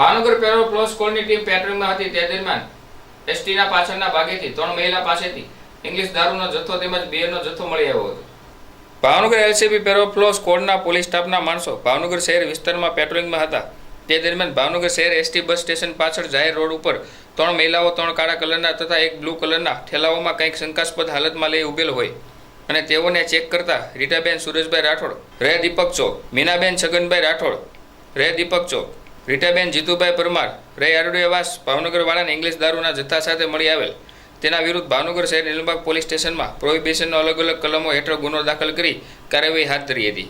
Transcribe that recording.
ભાવનગર પેરો પ્લસ કોલની ટીમ પેટ્રોલિંગમાં હતી તે દરમિયાન એસટીના પાછળના ભાગેથી ત્રણ મહિલા પાસેથી ઇંગ્લિશ દારૂનો જથ્થો તેમજ બિયરનો જથ્થો મળી આવ્યો હતો. ભાવનગર એલસીબી પેરોફ્લો સ્કોડના પોલીસ સ્ટાફના માણસો ભાવનગર શહેર વિસ્તારમાં પેટ્રોલિંગમાં હતા. તે દરમિયાન ભાવનગર શહેર એસટી બસ સ્ટેશન પાછળ જાહેર રોડ ઉપર ત્રણ મહિલાઓ ત્રણ કાળા કલરના તથા એક બ્લુ કલરના ઠેલાઓમાં કંઈક શંકાસ્પદ હાલતમાં લઈ ઉભેલ હોય અને તેઓને ચેક કરતા રીટાબેન સુરેશભાઈ રાઠોડ રે દીપક ચોક, મીનાબેન છગનભાઈ રાઠોડ રે દીપક ચોક. રીટાબેન જીતુભાઈ પરમાર, રે આરોડેવાસ ભાવનગરવાળાને ઇંગ્લિશ દારૂના જથ્થા સાથે મળી આવેલ. તેના વિરુદ્ધ ભાવનગર શહેર નીલબાગ પોલીસ સ્ટેશનમાં પ્રોહિબિશનનો અલગ અલગ કલમો હેઠળ ગુનો દાખલ કરી કાર્યવાહી હાથ ધરી હતી.